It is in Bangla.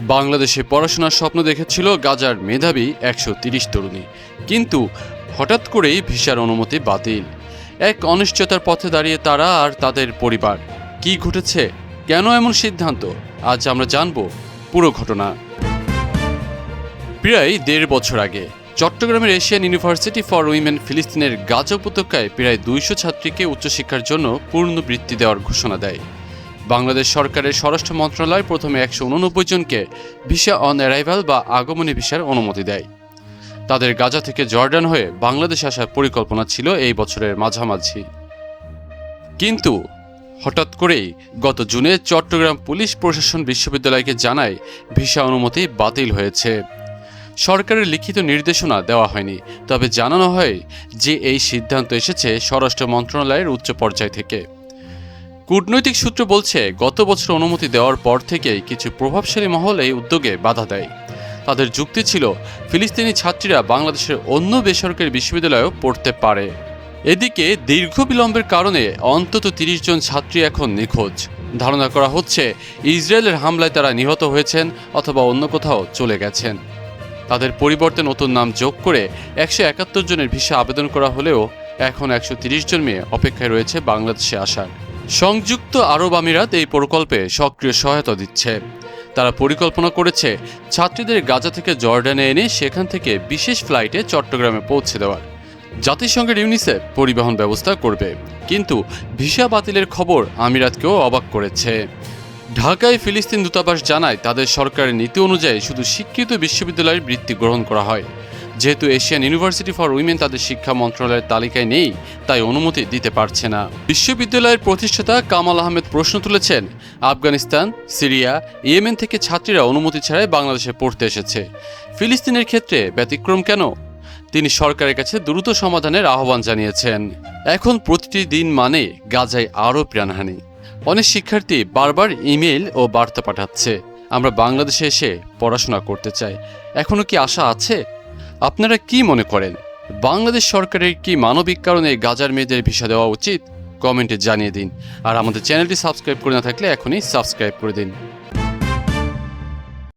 বাংলাদেশে পড়াশোনার স্বপ্ন দেখেছিল গাজার মেধাবী একশো তিরিশ তরুণী। কিন্তু হঠাৎ করেই ভিসার অনুমতি বাতিল। এক অনিশ্চয়তার পথে দাঁড়িয়ে তারা আর তাদের পরিবার। কি ঘটেছে? কেন এমন সিদ্ধান্ত? আজ আমরা জানব পুরো ঘটনা। প্রায় দেড় বছর আগে, চট্টগ্রামের এশিয়ান ইউনিভার্সিটি ফর উইমেন ফিলিস্তিনের গাজা উপত্যকায় প্রায় দুইশো ছাত্রীকে উচ্চশিক্ষার জন্য পূর্ণ বৃত্তি দেওয়ার ঘোষণা দেয়। বাংলাদেশ সরকারের স্বরাষ্ট্র মন্ত্রণালয় প্রথমে একশো উননব্বই জনকে ভিসা অন অ্যারাইভাল বা আগমনী ভিসার অনুমতি দেয়। তাদের গাজা থেকে জর্ডান হয়ে বাংলাদেশ আসার পরিকল্পনা ছিল এই বছরের মাঝামাঝি। কিন্তু হঠাৎ করেই গত জুনে চট্টগ্রাম পুলিশ প্রশাসন বিশ্ববিদ্যালয়কে জানায় ভিসা অনুমতি বাতিল হয়েছে। সরকারের লিখিত নির্দেশনা দেওয়া হয়নি, তবে জানানো হয় যে এই সিদ্ধান্ত এসেছে স্বরাষ্ট্র মন্ত্রণালয়ের উচ্চ পর্যায় থেকে। কূটনৈতিক সূত্র বলছে, গত বছর অনুমতি দেওয়ার পর থেকেই কিছু প্রভাবশালী মহল এই উদ্যোগে বাধা দেয়। তাদের যুক্তি ছিল, ফিলিস্তিনি ছাত্রীরা বাংলাদেশের অন্য বেসরকারি বিশ্ববিদ্যালয়েও পড়তে পারে। এদিকে দীর্ঘ বিলম্বের কারণে অন্তত তিরিশ জন ছাত্রী এখন নিখোঁজ। ধারণা করা হচ্ছে, ইসরায়েলের হামলায় তারা নিহত হয়েছেন অথবা অন্য কোথাও চলে গেছেন। তাদের পরিবর্তে নতুন নাম যোগ করে একশো একাত্তর জনের ভিসা আবেদন করা হলেও এখন একশো তিরিশ জন মেয়ে অপেক্ষায় রয়েছে বাংলাদেশে আসার। সংযুক্ত আরব আমিরাত এই প্রকল্পে সক্রিয় সহায়তা দিচ্ছে। তারা পরিকল্পনা করেছে ছাত্রীদের গাজা থেকে জর্ডানে এনে সেখান থেকে বিশেষ ফ্লাইটে চট্টগ্রামে পৌঁছে দেওয়ার। জাতিসংঘের ইউনিসেফ পরিবহন ব্যবস্থা করবে, কিন্তু ভিসা বাতিলের খবর আমিরাতকেও অবাক করেছে। ঢাকায় ফিলিস্তিন দূতাবাস জানায়, তাদের সরকারের নীতি অনুযায়ী শুধু স্বীকৃত বিশ্ববিদ্যালয়ের বৃত্তি গ্রহণ করা হয়। যেহেতু এশিয়ান ইউনিভার্সিটি ফর উইমেন তাদের শিক্ষা মন্ত্রণালয়ের তালিকায় নেই, তাই অনুমতি দিতে পারছে না। বিশ্ববিদ্যালয়ের প্রতিষ্ঠাতা কামাল আহমেদ প্রশ্ন তুলেছেন, আফগানিস্তান, সিরিয়া, ইয়েমেন থেকে ছাত্রীরা অনুমতি ছাড়াই বাংলাদেশে পড়তে এসেছে। ফিলিস্তিনের ক্ষেত্রে ব্যতিক্রম কেন? তিনি সরকারের কাছে দ্রুত সমাধানের আহ্বান জানিয়েছেন। এখন প্রতিটি দিন মানে গাজায় আরও প্রাণহানি। অনেক শিক্ষার্থী বারবার ইমেল ও বার্তা পাঠাচ্ছে। আমরা বাংলাদেশে এসে পড়াশোনা করতে চাই। এখনও কি আশা আছে? আপনারা কি মনে করেন, বাংলাদেশ সরকারের কি মানবিক কারণে গাজার মেয়েদের ভিসা দেওয়া উচিত? কমেন্টে জানিয়ে দিন। আর আমাদের চ্যানেলটি সাবস্ক্রাইব করে না থাকলে এখনই সাবস্ক্রাইব করে দিন।